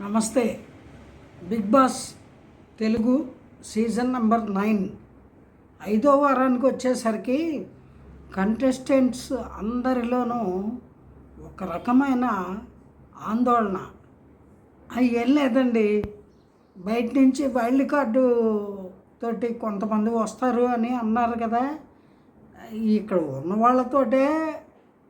నమస్తే. Bigg Boss Telugu season number nine. ఐదో వారానికి వచ్చేసరికి కంటెస్టెంట్స్ అందరిలోనూ ఒక రకమైన ఆందోళన. అవి ఏం లేదండి. బయట నుంచి వైల్డ్ కార్డు తోటి కొంతమంది వస్తారు అని అన్నారు కదా. ఇక్కడ ఉన్న వాళ్ళతోటే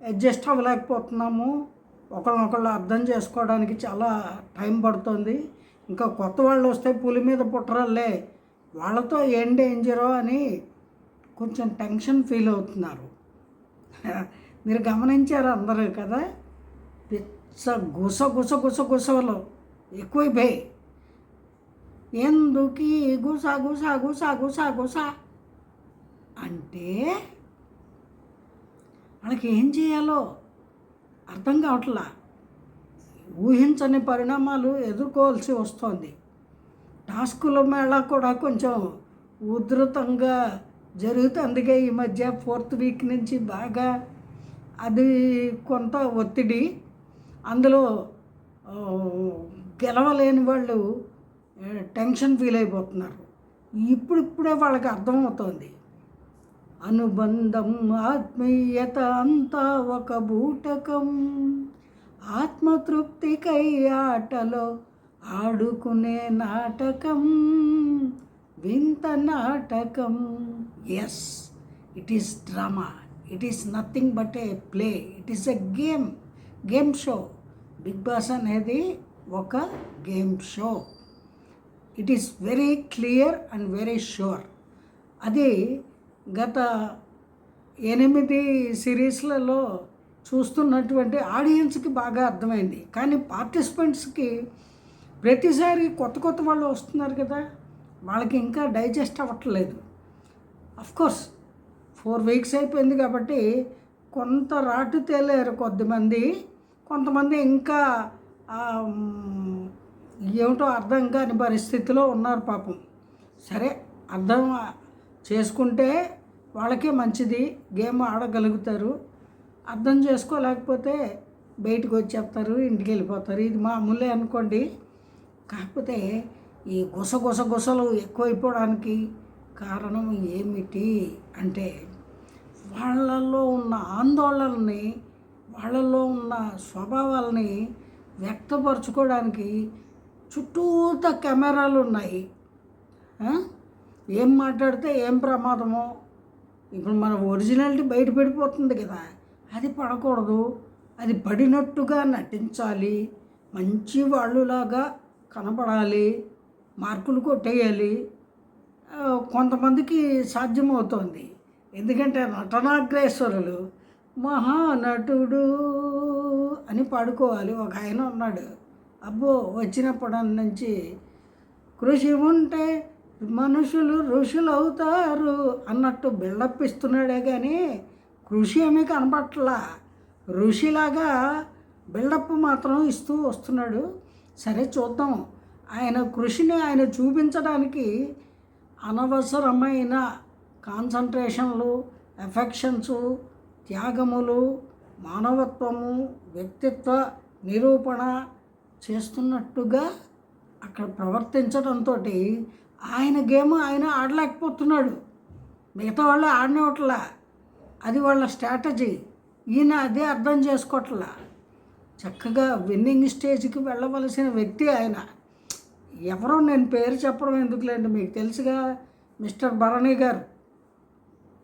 అడ్జస్ట్ అవ్వలేకపోతున్నాము. ఒకళ్ళనొకళ్ళు అర్థం చేసుకోవడానికి చాలా టైం పడుతుంది. ఇంకా కొత్త వాళ్ళు వస్తే పులి మీద పుట్టరాలే వాళ్ళతో ఏం డేంజరో అని కొంచెం టెన్షన్ ఫీల్ అవుతున్నారు. మీరు గమనించారు అందరూ కదా? పిచ్చ గుస గుస గుస గుసలు. ఎక్కువైపోయి ఎందుకు గుస గుస గుస గుస గుస? అంటే వాళ్ళకి ఏం చేయాలో? అర్థం కావట్లా? ఊహించని పరిణామాలు ఎదుర్కోవాల్సి వస్తోంది. టాస్కుల మేళ కూడా కొంచెం ఉధృతంగా జరుగుతుందిగా ఈ మధ్య ఫోర్త్ వీక్ నుంచి బాగా అది కొంత ఒత్తిడి. అందులో గెలవలేని వాళ్ళు టెన్షన్ ఫీల్ అయిపోతున్నారు. ఇప్పుడిప్పుడే వాళ్ళకి అర్థమవుతోంది. అనుబంధం ఆత్మీయత అంతా ఒక బూటకం. ఆత్మతృప్తికై ఆటలో ఆడుకునే నాటకం వింత నాటకం. Yes it is drama it is nothing but a play it is a game game show Bigg Boss అనేది ఒక game show it is very clear and very sure అది గత ఎనిమిది సిరీస్లలో చూస్తున్నటువంటి ఆడియన్స్కి బాగా అర్థమైంది. కానీ పార్టిసిపెంట్స్కి ప్రతిసారి కొత్త కొత్త వాళ్ళు వస్తున్నారు కదా వాళ్ళకి ఇంకా డైజెస్ట్ అవ్వట్లేదు. కోర్స్ ఫోర్ వీక్స్ అయిపోయింది కాబట్టి కొంత రాటు తేలేరు కొద్దిమంది. కొంతమంది ఇంకా ఏమిటో అర్థం కాని పరిస్థితిలో ఉన్నారు పాపం. సరే అర్థం చేసుకుంటే వాళ్ళకే మంచిది గేమ్ ఆడగలుగుతారు. అర్థం చేసుకోలేకపోతే బయటకు వచ్చేస్తారు ఇంటికి వెళ్ళిపోతారు. ఇది మామూలే అనుకోండి. కాకపోతే ఈ గుస గుస గుసలు ఎక్కువైపోవడానికి కారణం ఏమిటి అంటే వాళ్ళల్లో ఉన్న ఆందోళనని వాళ్ళల్లో ఉన్న స్వభావాలని వ్యక్తపరచుకోవడానికి చుట్టూత కెమెరాలు ఉన్నాయి ఏం మాట్లాడితే ఏం ప్రమాదమో ఇప్పుడు మన ఒరిజినాలిటీ బయట పడిపోతుంది కదా. అది పడకూడదు. అది పడినట్టుగా నటించాలి. మంచి వాళ్ళులాగా కనపడాలి మార్కులు కొట్టేయాలి. కొంతమందికి సాధ్యమవుతోంది. ఎందుకంటే నటనాగ్రేశ్వరులు మహానటుడు అని పాడుకోవాలి. ఒక ఆయన ఉన్నాడు. అబ్బో వచ్చినప్పటి నుంచి కృషి ఉంటే మనుషులు ఋషులు అవుతారు అన్నట్టు బిల్డప్ ఇస్తున్నాడే కానీ కృషి ఏమీ కనపట్లా. ఋషిలాగా బిల్డప్ మాత్రం ఇస్తూ వస్తున్నాడు. సరే చూద్దాం. ఆయన కృషిని ఆయన చూపించడానికి అనవసరమైన కాన్సన్ట్రేషన్లు ఎఫెక్షన్స్ త్యాగములు మానవత్వము వ్యక్తిత్వ నిరూపణ చేస్తున్నట్టుగా అక్కడ ప్రవర్తించడంతో ఆయన గేమ్ ఆయన ఆడలేకపోతున్నాడు. మిగతా వాళ్ళు ఆడనివ్వట్లా అది వాళ్ళ స్ట్రాటజీ. ఈయన అదే అర్థం చేసుకోవట్లా చక్కగా విన్నింగ్ స్టేజ్కి వెళ్ళవలసిన వ్యక్తి ఆయన. ఎవరో నేను పేరు చెప్పడం ఎందుకులేండి? మీకు తెలుసుగా మిస్టర్ భరణి గారు.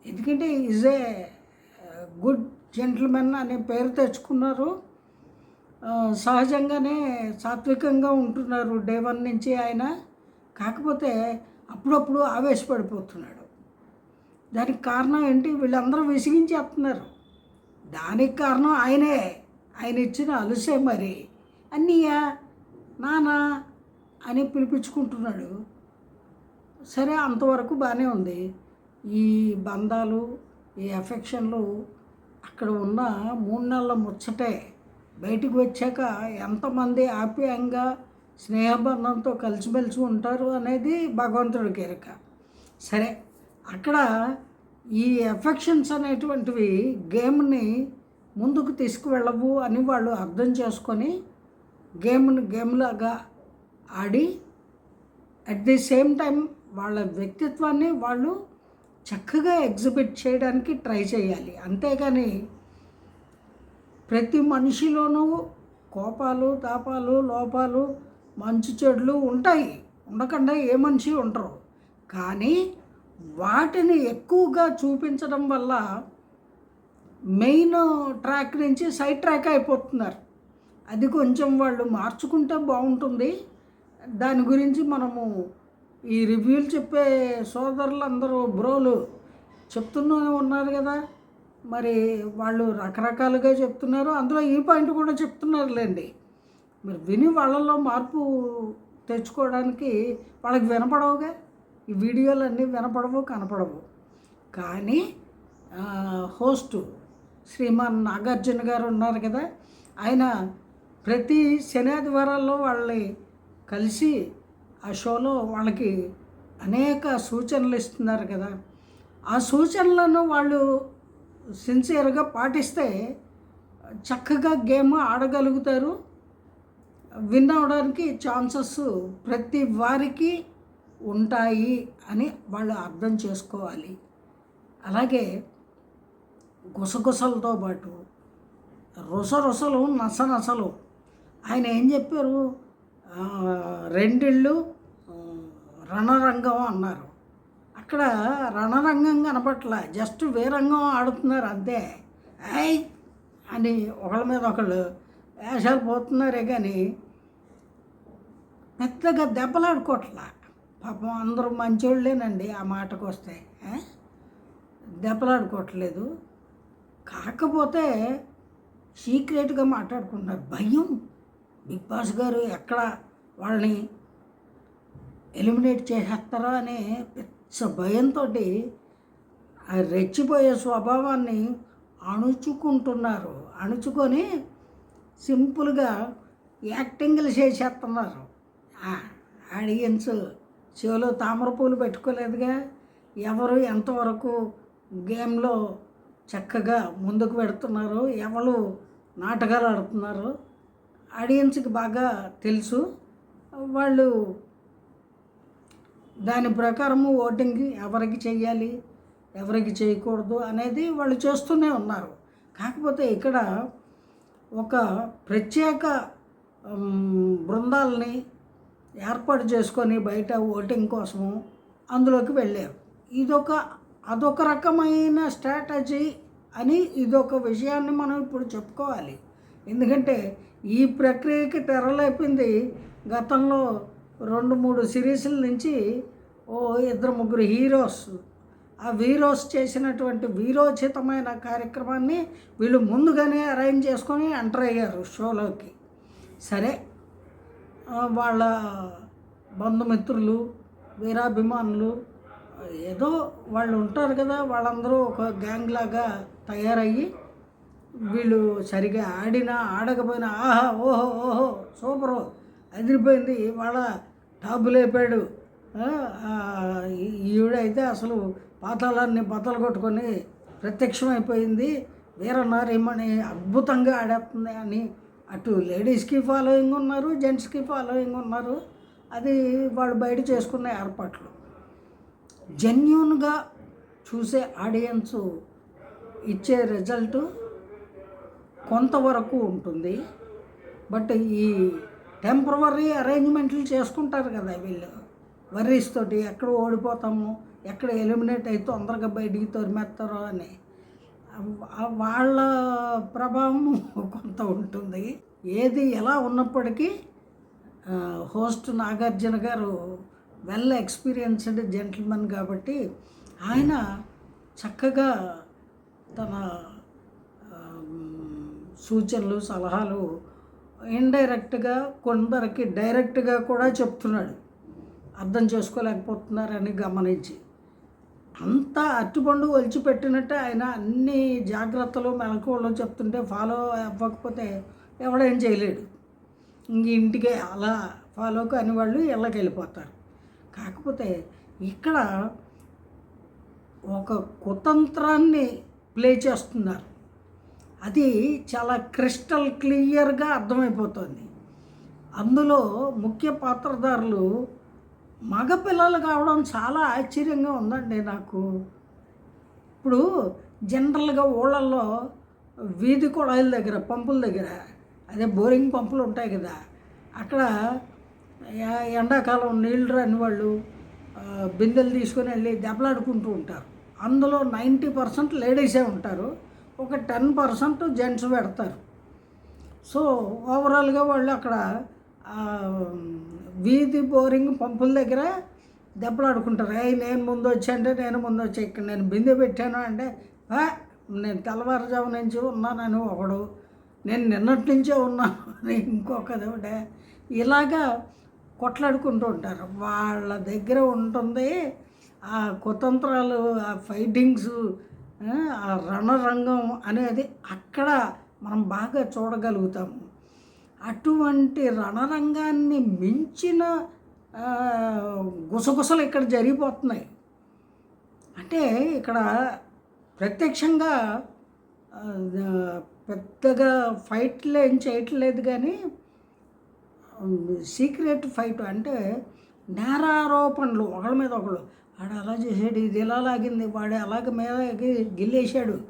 ఎందుకంటే ఈజ్ ఏ గుడ్ జెంటిల్మెన్ అనే పేరు తెచ్చుకున్నారు. సహజంగానే సాత్వికంగా ఉంటున్నారు. డే వన్ నుంచి ఆయన. కాకపోతే అప్పుడప్పుడు ఆవేశపడిపోతున్నాడు. దానికి కారణం ఏంటి? వీళ్ళందరూ విసిగించేస్తున్నారు. దానికి కారణం ఆయనే. ఆయన ఇచ్చిన అలుసే మరి. అన్నయ్య నానా అని పిలిపించుకుంటున్నాడు. సరే అంతవరకు బాగానే ఉంది. ఈ బంధాలు ఈ ఎఫెక్షన్లు అక్కడ ఉన్న మూడు నెలల ముచ్చటే బయటికి వచ్చాక ఎంతమంది ఆప్యాయంగా స్నేహబంధంతో కలిసిమెలిసి ఉంటారు అనేది భగవంతుడికి ఎరక సరే అక్కడ ఈ ఎఫెక్షన్స్ అనేటువంటివి గేమ్ని ముందుకు తీసుకువెళ్ళవు అని వాళ్ళు అర్థం చేసుకొని గేమ్ని గేమ్లాగా ఆడి అట్ ది సేమ్ టైం వాళ్ళ వ్యక్తిత్వాన్ని వాళ్ళు చక్కగా ఎగ్జిబిట్ చేయడానికి ట్రై చేయాలి. అంతేగాని ప్రతి మనిషిలోనూ కోపాలు తాపాలు లోపాలు మంచి చెడులు ఉంటాయి. ఉండకుండా ఏ మనిషి ఉండరు. కానీ వాటిని ఎక్కువగా చూపించడం వల్ల మెయిన్ ట్రాక్ నుంచి సైడ్ ట్రాక్ అయిపోతున్నారు. అది కొంచెం వాళ్ళు మార్చుకుంటే బాగుంటుంది. దాని గురించి మనము ఈ రివ్యూలు చెప్పే సోదరులందరూ బ్రోలు చెప్తూనే ఉన్నారు కదా. మరి వాళ్ళు రకరకాలుగా చెప్తున్నారు. అందులో ఈ పాయింట్ కూడా చెప్తున్నారులేండి. మరి విని వాళ్ళలో మార్పు తెచ్చుకోవడానికి వాళ్ళకి వినపడవుగా? ఈ వీడియోలు అన్నీ వినపడవు కనపడవు. కానీ హోస్టు శ్రీమాన్ నాగార్జున గారు ఉన్నారు కదా ఆయన ప్రతి శని ఆదివారాల్లో వాళ్ళని కలిసి ఆ షోలో వాళ్ళకి అనేక సూచనలు ఇస్తున్నారు కదా. ఆ సూచనలను వాళ్ళు సిన్సియర్గా పాటిస్తే చక్కగా గేమ్ ఆడగలుగుతారు. విన్ అవడానికి ఛాన్సెస్ ప్రతి వారికి ఉంటాయి అని వాళ్ళు అర్థం చేసుకోవాలి. అలాగే గుసగుసలతో పాటు రుసరుసలు నసనసలు. ఆయన ఏం చెప్పారు? రెండిళ్ళు రణరంగం అన్నారు. అక్కడ రణరంగం కనపట్ల జస్ట్ వేరంగం ఆడుతున్నారు అంతే. ఐ అని ఒకళ్ళ మీద ఒకళ్ళు వేషాలు పోతున్నారే కానీ పెద్దగా దెబ్బలాడుకోవట్లా పాపం అందరూ మంచోళ్ళేనండి ఆ మాటకు వస్తే దెబ్బలాడుకోవట్లేదు. కాకపోతే సీక్రెట్గా మాట్లాడుకుంటున్నారు. భయం. బిగ్ బాస్ గారు ఎక్కడ వాళ్ళని ఎలిమినేట్ చేసేస్తారో అనే పెద్ద భయంతో రెచ్చిపోయే స్వభావాన్ని అణుచుకుంటున్నారు. అణుచుకొని సింపుల్గా యాక్టింగ్లు చేసేస్తున్నారు. ఆడియన్స్ చెవులో తామర పూలు పెట్టుకోలేదుగా. ఎవరు ఎంతవరకు గేమ్లో చక్కగా ముందుకు పెడుతున్నారు ఎవరు నాటకాలు ఆడుతున్నారు ఆడియన్స్కి బాగా తెలుసు. వాళ్ళు దాని ప్రకారము ఓటింగ్ ఎవరికి చేయాలి ఎవరికి చేయకూడదు అనేది వాళ్ళు చేస్తూనే ఉన్నారు. కాకపోతే ఇక్కడ ఒక ప్రత్యేక బృందాలని ఏర్పాటు చేసుకొని బయట ఓటింగ్ కోసము అందులోకి వెళ్ళారు. ఇదొక అదొక రకమైన స్ట్రాటజీ అని ఇదొక విషయాన్ని మనం ఇప్పుడు చెప్పుకోవాలి. ఎందుకంటే ఈ ప్రక్రియకి తెరలేపింది గతంలో రెండు మూడు సిరీస్ల నుంచి ఓ ఇద్దరు ముగ్గురు హీరోస్. ఆ వీరోస్ చేసినటువంటి వీరోచితమైన కార్యక్రమాన్ని వీళ్ళు ముందుగానే అరేంజ్ చేసుకొని ఎంటర్ అయ్యారు షోలోకి. సరే వాళ్ళ బంధుమిత్రులు వీరాభిమానులు ఏదో వాళ్ళు ఉంటారు కదా వాళ్ళందరూ ఒక గ్యాంగ్ లాగా తయారయ్యి వీళ్ళు సరిగా ఆడినా ఆడకపోయినా ఆహా ఓహో ఓహో సూపరు అదిరిపోయింది వాళ్ళ టాపు లేపాడు. ఈవిడైతే అసలు పాతాళాన్ని బతలు కొట్టుకొని ప్రత్యక్షమైపోయింది. వీర నారీమణి అద్భుతంగా ఆడేస్తుంది అని అటు లేడీస్కి ఫాలోయింగ్ ఉన్నారు జెంట్స్కి ఫాలోయింగ్ ఉన్నారు. అది వాడు బయట చేసుకున్న ఏర్పాట్లు. జెన్యున్గా చూసే ఆడియన్స్ ఇచ్చే రిజల్ట్ కొంతవరకు ఉంటుంది. బట్ ఈ టెంపరీ అరేంజ్మెంట్లు చేసుకుంటారు కదా వీళ్ళు. వర్రీస్ తోటి ఎక్కడ ఓడిపోతాము ఎక్కడ ఎలిమినేట్ అయితే తొందరగా బయటికి తరిమేస్తారో అని. వాళ్ళ ప్రభావం కొంత ఉంటుంది. ఏది ఎలా ఉన్నప్పటికీ హోస్ట్ నాగార్జున గారు వెల్ ఎక్స్పీరియన్స్డ్ జెంటిల్మెన్ కాబట్టి ఆయన చక్కగా తన సూచనలు సలహాలు ఇండైరెక్ట్గా కొందరికి డైరెక్ట్గా కూడా చెప్తున్నాడు. అర్థం చేసుకోలేకపోతున్నారని గమనించి. అంతా అరటిపండు ఒలిచిపెట్టినట్టే ఆయన అన్ని జాగ్రత్తలు మెలకువలు చెప్తుంటే ఫాలో అవ్వకపోతే ఎవడేం చేయలేడు. ఇంక ఇంటికి అలా ఫాలో కాని వాళ్ళు ఇళ్ళకి వెళ్ళిపోతారు. కాకపోతే ఇక్కడ ఒక కుతంత్రాన్ని ప్లే చేస్తున్నారు. అది చాలా క్రిస్టల్ క్లియర్గా అర్థమైపోతుంది. అందులో ముఖ్య పాత్రధారులు మగపిల్లలు కావడం చాలా ఆశ్చర్యంగా ఉందండి నాకు. ఇప్పుడు జనరల్గా ఊళ్ళల్లో వీధి కుళాయిల దగ్గర పంపుల దగ్గర అదే బోరింగ్ పంపులు ఉంటాయి కదా అక్కడ ఎండాకాలం నీళ్ళు రాని వాళ్ళు బిందెలు తీసుకొని వెళ్ళి దెబ్బలాడుకుంటూ ఉంటారు. అందులో నైంటీ పర్సెంట్ లేడీసే ఉంటారు ఒక టెన్ పర్సెంట్ జెంట్స్ పెడతారు. సో ఓవరాల్గా వాళ్ళు అక్కడ వీధి బోరింగ్ పంపుల దగ్గర దెబ్బలాడుకుంటారు. ఏ నేను ముందు వచ్చా అంటే నేను ముందు వచ్చా ఇక్కడ నేను బిందె పెట్టాను అంటే నేను తెల్లవారుజాము నుంచి ఉన్నానని ఒకడు నేను నిన్నటి నుంచే ఉన్నాను అని ఇంకొకది ఒకటే ఇలాగా కొట్లాడుకుంటూ ఉంటారు. వాళ్ళ దగ్గర ఉంటుంది ఆ కుతంత్రాలు ఆ ఫైటింగ్స్ ఆ రణరంగం అనేది అక్కడ మనం బాగా చూడగలుగుతాము. అటువంటి రణరంగాన్ని మించిన గుసగుసలు ఇక్కడ జరిగిపోతున్నాయి. అంటే ఇక్కడ ప్రత్యక్షంగా పెద్దగా ఫైట్లు ఏం చేయట్లేదు కానీ సీక్రెట్ ఫైట్ అంటే నేరారోపణలు. ఒకళ్ళ మీద ఒకళ్ళు వాడు అలా చేసాడు ఇది ఇలా లాగింది వాడు అలాగ మీద గి- గిల్లేశాడు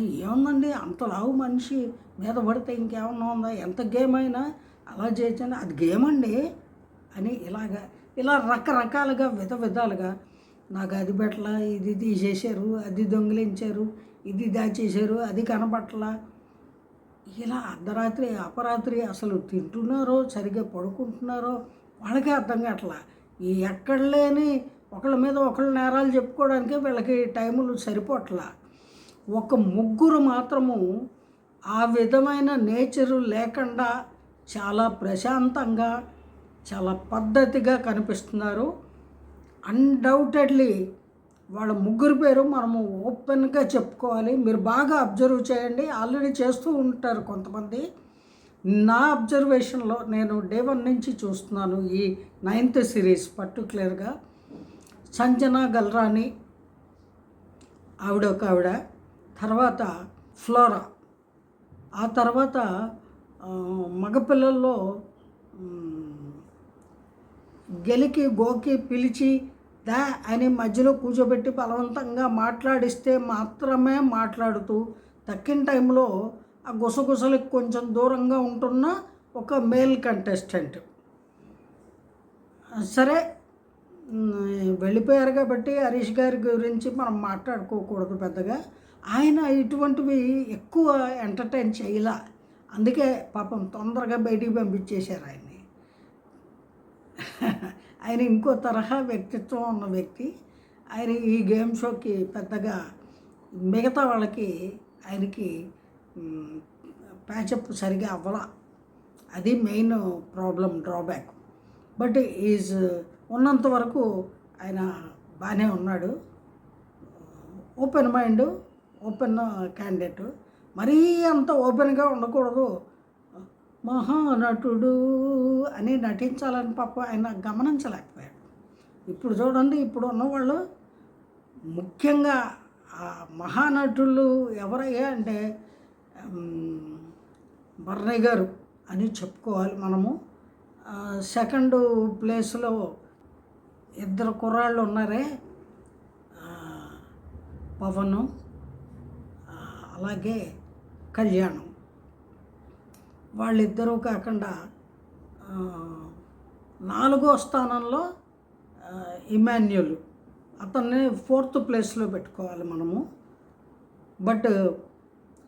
ఏముందండి? అంత లావు మనిషి. మీద పడితే ఇంకేమన్నా ఉందా? ఎంత గేమ్ అయినా అలా చేయొచ్చని అది గేమ్ అండి అని ఇలాగా ఇలా రకరకాలుగా విధ విధాలుగా నాకు అది పెట్టలా ఇది తీసేశారు అది దొంగిలించారు ఇది దాచేశారు అది కనపట్లా. ఇలా అర్ధరాత్రి అపరాత్రి అసలు తింటున్నారో సరిగ్గా పడుకుంటున్నారో వాళ్ళకే అర్థం కావట్లా. ఈ ఎక్కడ లేని ఒకళ్ళ మీద ఒకళ్ళ నేరాలు చెప్పుకోవడానికే వీళ్ళకి టైములు సరిపోట్లా ఒక ముగ్గురు మాత్రము ఆ విధమైన నేచరు లేకుండా చాలా ప్రశాంతంగా చాలా పద్ధతిగా కనిపిస్తున్నారు. అన్డౌటెడ్లీ వాళ్ళ ముగ్గురు పేరు మనము ఓపెన్గా చెప్పుకోవాలి. మీరు బాగా అబ్జర్వ్ చేయండి. ఆల్రెడీ చేస్తూ ఉంటారు కొంతమంది. నా అబ్జర్వేషన్లో నేను డే వన్ నుంచి చూస్తున్నాను ఈ నైన్త్ సిరీస్ పర్టికులర్గా సంజన గల్రాని ఆవిడ ఒక ఆవిడ తర్వాత ఫ్లోరా. ఆ తర్వాత మగపిల్లల్లో గెలికి గోకి పిలిచి దా అని మధ్యలో కూర్చోబెట్టి బలవంతంగా మాట్లాడిస్తే మాత్రమే మాట్లాడుతూ తక్కిన టైంలో ఆ గుసగుసలకు కొంచెం దూరంగా ఉంటున్న ఒక మేల్ కంటెస్టెంట్. సరే వెళ్ళిపోయారు కాబట్టి హరీష్ గారి గురించి మనం మాట్లాడుకోకూడదు పెద్దగా. ఆయన ఇటువంటివి ఎక్కువ ఎంటర్టైన్ చేయలా. అందుకే పాపం తొందరగా బయటికి పంపించేశారు ఆయన్ని. ఆయన ఇంకో తరహా వ్యక్తిత్వం ఉన్న వ్యక్తి. ఆయన ఈ గేమ్ షోకి పెద్దగా మిగతా వాళ్ళకి ఆయనకి ప్యాచప్ సరిగా అవ్వాల. అది main problem drawback but is ఉన్నంత వరకు ఆయన బాగానే ఉన్నాడు. Open mind open candidate. మరీ అంత ఓపెన్గా ఉండకూడదు. మహానటుడు అని నటించాలని పాప ఆయన గమనించలేకపోయాడు. ఇప్పుడు చూడండి ఇప్పుడు ఉన్నవాళ్ళు ముఖ్యంగా ఆ మహానటులు ఎవరయ్యా అంటే బర్రయ్య గారు అని చెప్పుకోవాలి మనము. సెకండ్ ప్లేస్లో ఇద్దరు కుర్రాళ్ళు ఉన్నారే పవను అలాగే కళ్యాణం. వాళ్ళిద్దరూ కాకుండా నాలుగో స్థానంలో ఇమాన్యుల్. అతన్ని ఫోర్త్ ప్లేస్లో పెట్టుకోవాలి మనము. బట్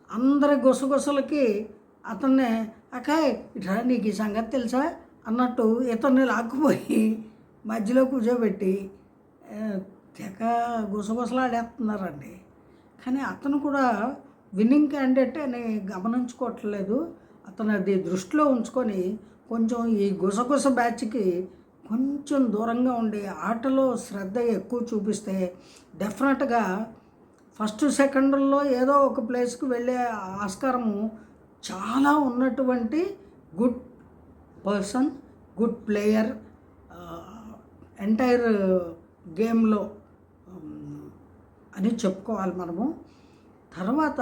అందరి గుసగుసలకి అతన్నే అకాయ్ ఇట్లా నీకు ఈ సంగతి తెలుసా? అన్నట్టు ఇతన్ని లాక్కుపోయి మధ్యలో కూర్చోబెట్టి తెగ గుసగుసలాడేస్తున్నారండి. కానీ అతను కూడా విన్నింగ్ క్యాండిడేట్ అని గమనించుకోవట్లేదు. అతను అది దృష్టిలో ఉంచుకొని కొంచెం ఈ గుసగుస బ్యాచ్కి కొంచెం దూరంగా ఉండి ఆటలో శ్రద్ధ ఎక్కువ చూపిస్తే డెఫినెట్గా ఫస్ట్ సెకండ్లో ఏదో ఒక ప్లేస్కి వెళ్ళే ఆస్కారము చాలా ఉన్నటువంటి good person good player entire గేమ్లో అని చెప్పుకోవాలి మనము. తర్వాత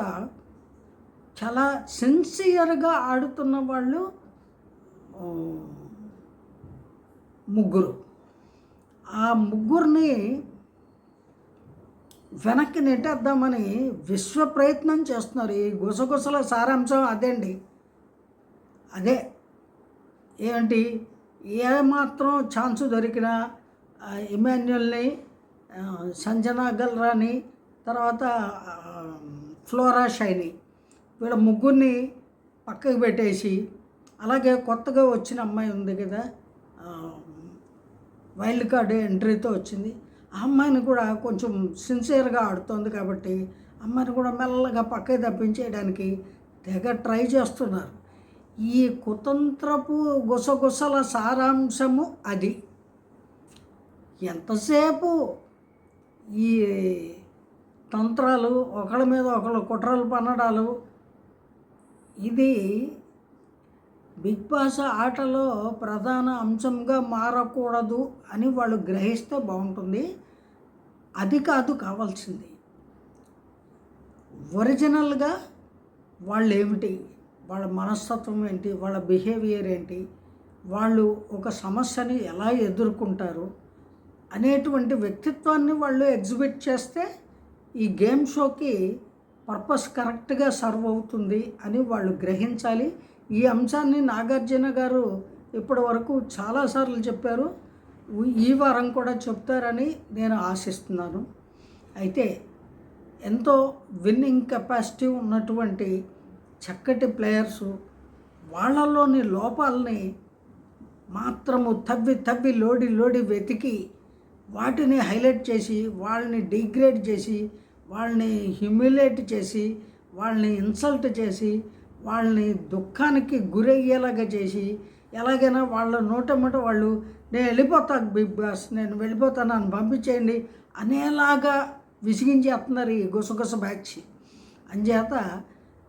చాలా సిన్సియర్గా ఆడుతున్న వాళ్ళు ముగ్గురు. ఆ ముగ్గురిని వెనక్కి నెట్టేద్దామని విశ్వ ప్రయత్నం చేస్తున్నారు. ఈ గుసగుసల సారాంశం అదేండి అదే. ఏంటి ఏమాత్రం ఛాన్స్ దొరికినా ఇమాన్యుల్ని సంజనా గల్రాని తర్వాత ఫ్లోరా షైని. వీళ్ళ ముగ్గురిని పక్కకు పెట్టేసి అలాగే కొత్తగా వచ్చిన అమ్మాయి ఉంది కదా వైల్డ్ కార్డ్ ఎంట్రీతో వచ్చింది. ఆ అమ్మాయిని కూడా కొంచెం సిన్సియర్గా ఆడుతోంది కాబట్టి అమ్మాయిని కూడా మెల్లగా పక్కకి తప్పించేయడానికి తెగ ట్రై చేస్తున్నారు. ఈ కుతంత్రపు గుసగుసల సారాంశము అది. ఎంతసేపు ఈ తంత్రాలు ఒకళ్ళ మీద ఒకళ్ళు కుట్రలు పన్నడాలు. ఇది బిగ్ బాస్ ఆటలో ప్రధాన అంశంగా మారకూడదు అని వాళ్ళు గ్రహిస్తే బాగుంటుంది. అది కాదు కావాల్సింది. ఒరిజినల్గా వాళ్ళు ఏమిటి వాళ్ళ మనస్తత్వం ఏంటి? వాళ్ళ బిహేవియర్ ఏంటి? వాళ్ళు ఒక సమస్యని ఎలా ఎదుర్కొంటారు? అనేటువంటి వ్యక్తిత్వాన్ని వాళ్ళు ఎగ్జిబిట్ చేస్తే ఈ గేమ్ షోకి పర్పస్ కరెక్ట్గా సర్వ్ అవుతుంది అని వాళ్ళు గ్రహించాలి. ఈ అంశాన్ని నాగార్జున గారు ఇప్పటి వరకు చాలాసార్లు చెప్పారు. ఈ వారం కూడా చెప్తారని నేను ఆశిస్తున్నాను. అయితే ఎంతో విన్నింగ్ కెపాసిటీ ఉన్నటువంటి చక్కటి ప్లేయర్సు వాళ్ళలోని లోపాలని మాత్రము తవ్వి తవ్వి లోడి లోడి వెతికి వాటిని హైలైట్ చేసి వాళ్ళని డిగ్రేడ్ చేసి వాళ్ళని హ్యూమిలేట్ చేసి వాళ్ళని ఇన్సల్ట్ చేసి వాళ్ళని దుఃఖానికి గురయ్యేలాగా చేసి ఎలాగైనా వాళ్ళ నోటమ్మట వాళ్ళు నేను వెళ్ళిపోతాను బిగ్ బాస్ నేను వెళ్ళిపోతాను నన్ను పంపించేయండి అనేలాగా విసిగించేస్తున్నారు ఈ గుసగుస బ్యాచ్. అంచేత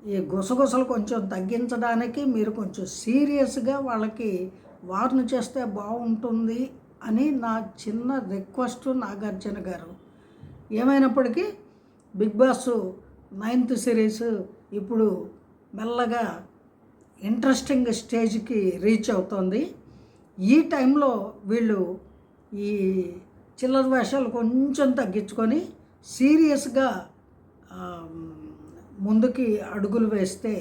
ఈ గుసగుసలు కొంచెం తగ్గించడానికి మీరు కొంచెం సీరియస్గా వాళ్ళకి వార్న్ చేస్తే బాగుంటుంది అని నా చిన్న రిక్వెస్ట్ నాగార్జున గారు. ఏమైనప్పటికీ బిగ్ బాస్ నైన్త్ సిరీస్ ఇప్పుడు మెల్లగా ఇంట్రెస్టింగ్ స్టేజ్కి రీచ్ అవుతుంది. ఈ టైంలో వీళ్ళు ఈ చిల్లర వేషాలు కొంచెం తగ్గించుకొని సీరియస్గా ముందుకి అడుగులు వేస్తే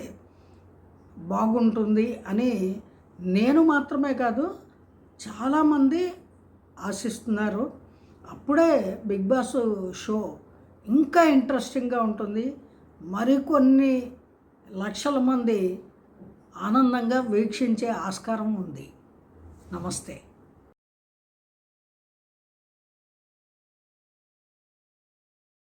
బాగుంటుంది అని నేను మాత్రమే కాదు చాలామంది ఆశిస్తున్నారు. అప్పుడే బిగ్ బాస్ షో ఇంకా ఇంట్రెస్టింగ్గా ఉంటుంది. మరికొన్ని లక్షల మంది ఆనందంగా వీక్షించే ఆస్కారం ఉంది. నమస్తే.